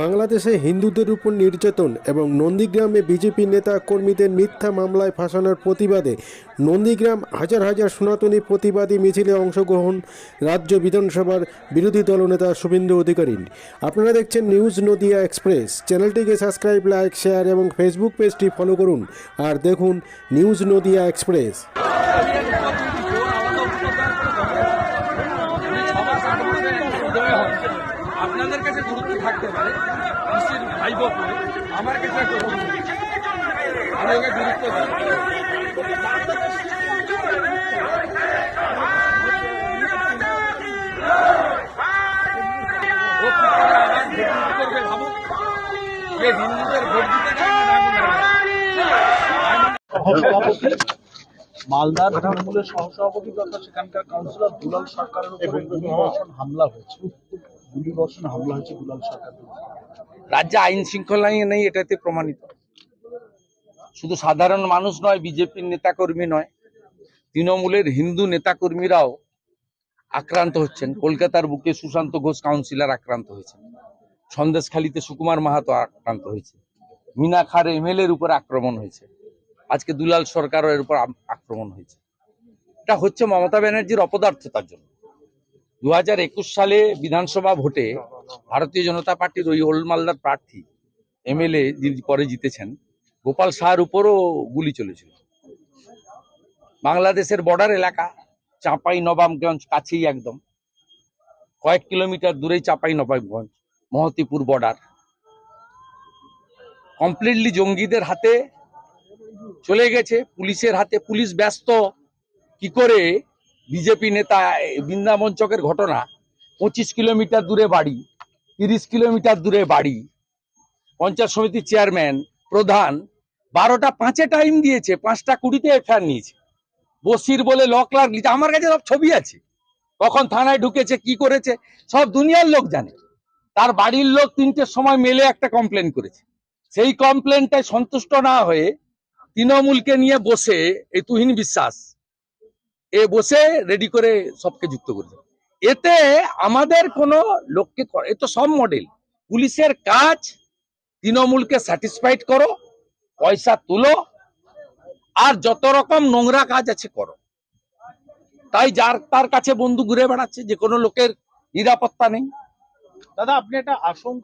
বাংলাদেশে হিন্দুদের উপর নির্যাতন এবং নন্দীগ্রামে বিজেপি নেতা কর্মীদের মিথ্যা মামলায় ফাঁসানোর প্রতিবাদে নন্দীগ্রাম হাজার হাজার সনাতনী প্রতিবাদী মিছিলে অংশগ্রহণ রাজ্য বিধানসভার বিরোধী দলনেতা শুভেন্দু অধিকারী আপনারা দেখছেন নিউজ নদিয়া এক্সপ্রেস। চ্যানেলটিকে সাবস্ক্রাইব, লাইক, শেয়ার এবং ফেসবুক পেজটি ফলো করুন। আর দেখুন নিউজ নদিয়া এক্সপ্রেস। গুরুত্ব থাকতে পারে কৃষির ভাই বলে আমার কাছে একটা গুরুত্ব আমি ওকে গুরুত্ব দিই। করবে যে হিন্দুদের ভোট দিতে চায় মালদার তৃণমূলের সহসভাপতি তথা সেখানকার কাউন্সিলর দুলাল সরকারের উপরে হামলা হয়েছে। গুলিবর্ষণ হামলা হয়েছে দুলাল সরকারের উপর। রাজ্যে আইন শৃঙ্খলা নেই এটাতে প্রমাণিত। শুধু সাধারণ মানুষ নয়, বিজেপির নেতাকর্মী নয়, তৃণমূলের হিন্দু নেতাকর্মীরাও আক্রান্ত হচ্ছেন। কলকাতার বুকে সুশান্ত ঘোষ কাউন্সিলর আক্রান্ত হয়েছেন। সন্দেশখালীতে সুকুমার মাহাতো আক্রান্ত হয়েছে মিনা খার এমএলএ এর উপর আক্রমণ হয়েছে। আজকে দুলাল সরকারের উপর আক্রমণ হয়েছে। এটা হচ্ছে মমতা ব্যানার্জির অপদার্থতার জন্য। দু হাজার একুশ সালে বিধানসভা ভোটে ভারতীয় জনতা পার্টির ওই ওল্ড মালদার প্রার্থী, এমএলএ যিনি পরে জিতেছেন, গোপাল শাহর উপরও গুলি চলেছিল। বাংলাদেশের বর্ডার এলাকা, চাঁপাই নবাবগঞ্জ কাছেই একদম। কয়েক কিলোমিটার দূরেই চাঁপাই নবাবগঞ্জ, মহতিপুর বর্ডার। কমপ্লিটলি জঙ্গিদের হাতে চলে গেছে, পুলিশের হাতে। পুলিশ ব্যস্ত, কি করে বিজেপি নেতা বৃন্দাবন চকের ঘটনা, পঁচিশ কিলোমিটার দূরে বাড়ি, তিরিশ কিলোমিটার দূরে বাড়ি। পঞ্চায়েত সমিতির চেয়ারম্যান, প্রধান, বারোটা পাঁচে টাইম দিয়েছে, পাঁচটা কুড়িতে এফআইআর নিয়েছে। বসির বলে ল ক্লার্ক লিখে আমার কাছে সব ছবি আছে। কখন থানায় ঢুকেছে, কি করেছে, সব দুনিয়ার লোক জানে। তার বাড়ির লোক তিনটের সময় মেলে একটা কমপ্লেন করেছে। সেই কমপ্লেনটায় সন্তুষ্ট না হয়ে তৃণমূলকে নিয়ে বসে এই তুহিন বিশ্বাস এ বসে রেডি করে সবকে যুক্ত করেছে এতে আমাদের কোনো লোককে এ তো সব মডেল পুলিশের কাজ, তৃণমূলকে স্যাটিসফাইড করো, পয়সা তুলো, আর যত রকম নোংরা কাজ আছে করো। তাই যার, তার কাছে বন্ধু ঘুরে বেড়াচ্ছে, যে কোনো লোকের নিরাপত্তা নেই। দাদা, আপনি একটা আশঙ্কা